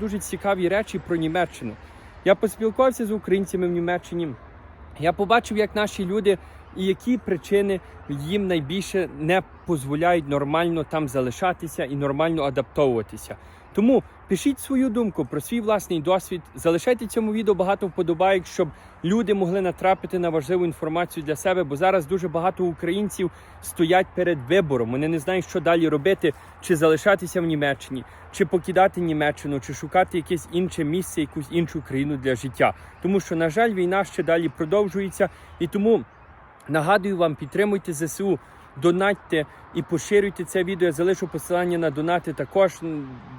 дуже цікаві речі про Німеччину. Я поспілкувався з українцями в Німеччині. Я побачив, як наші люди і які причини їм найбільше не дозволяють нормально там залишатися і нормально адаптовуватися. Тому пишіть свою думку про свій власний досвід. Залишайте цьому відео багато вподобайок, щоб люди могли натрапити на важливу інформацію для себе. Бо зараз дуже багато українців стоять перед вибором. Вони не знають, що далі робити, чи залишатися в Німеччині, чи покидати Німеччину, чи шукати якесь інше місце, якусь іншу країну для життя. Тому що, на жаль, війна ще далі продовжується, і тому нагадую вам, підтримуйте ЗСУ. Донатьте і поширюйте це відео. Я залишу посилання на донати також,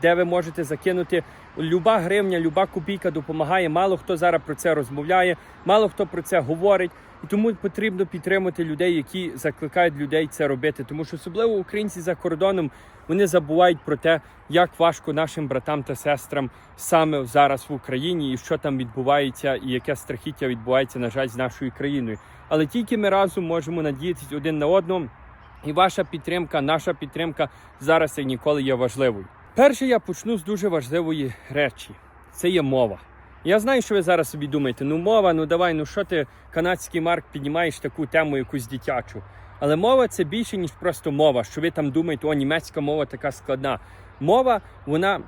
де ви можете закинути. Люба гривня, люба копійка допомагає. Мало хто зараз про це розмовляє, мало хто про це говорить. І тому потрібно підтримати людей, які закликають людей це робити. Тому що особливо українці за кордоном вони забувають про те, як важко нашим братам та сестрам саме зараз в Україні, і що там відбувається, і яке страхіття відбувається, на жаль, з нашою країною. Але тільки ми разом можемо надіятися один на одного. І ваша підтримка, наша підтримка зараз як ніколи є важливою. Перше, я почну з дуже важливої речі: це є мова. Я знаю, що ви зараз собі думаєте, ну мова, ну давай, ну що ти, канадський марк, піднімаєш таку тему, якусь дитячу. Але мова це більше, ніж просто мова. Що ви там думаєте, о, німецька мова така складна. Мова, вона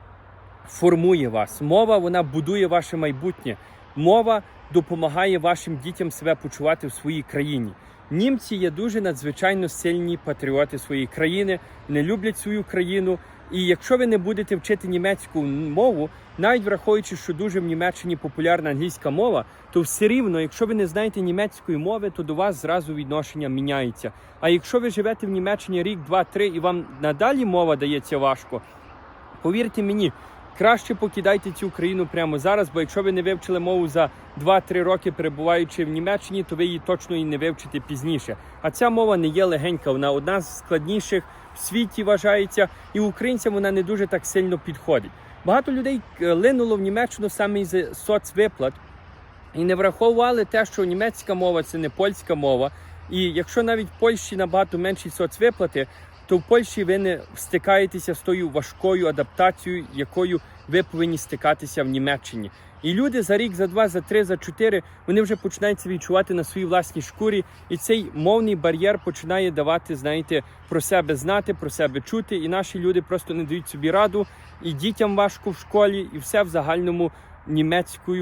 формує вас. Мова вона будує ваше майбутнє. Мова допомагає вашим дітям себе почувати в своїй країні. Німці є дуже надзвичайно сильні патріоти своєї країни, не люблять свою країну. І якщо ви не будете вчити німецьку мову, навіть враховуючи, що дуже в Німеччині популярна англійська мова, то все рівно, якщо ви не знаєте німецької мови, то до вас зразу відношення міняється. А якщо ви живете в Німеччині рік, два, три, і вам надалі мова дається важко, повірте мені, краще покидайте цю країну прямо зараз, бо якщо ви не вивчили мову за 2-3 роки перебуваючи в Німеччині, то ви її точно і не вивчите пізніше. А ця мова не є легенька, вона одна з складніших в світі вважається, і українцям вона не дуже так сильно підходить. Багато людей е, линуло в Німеччину саме із соцвиплат і не враховували те, що німецька мова це не польська мова. І якщо навіть в Польщі набагато менші соцвиплати, то в Польщі ви не стикаєтеся з тою важкою адаптацією, якою ви повинні стикатися в Німеччині. І люди за рік, за два, за три, за чотири вони вже починають це відчувати на своїй власній шкурі, і цей мовний бар'єр починає давати, знаєте, про себе знати, про себе чути. І наші люди просто не дають собі раду, і дітям важко в школі, і все в загальному німецькою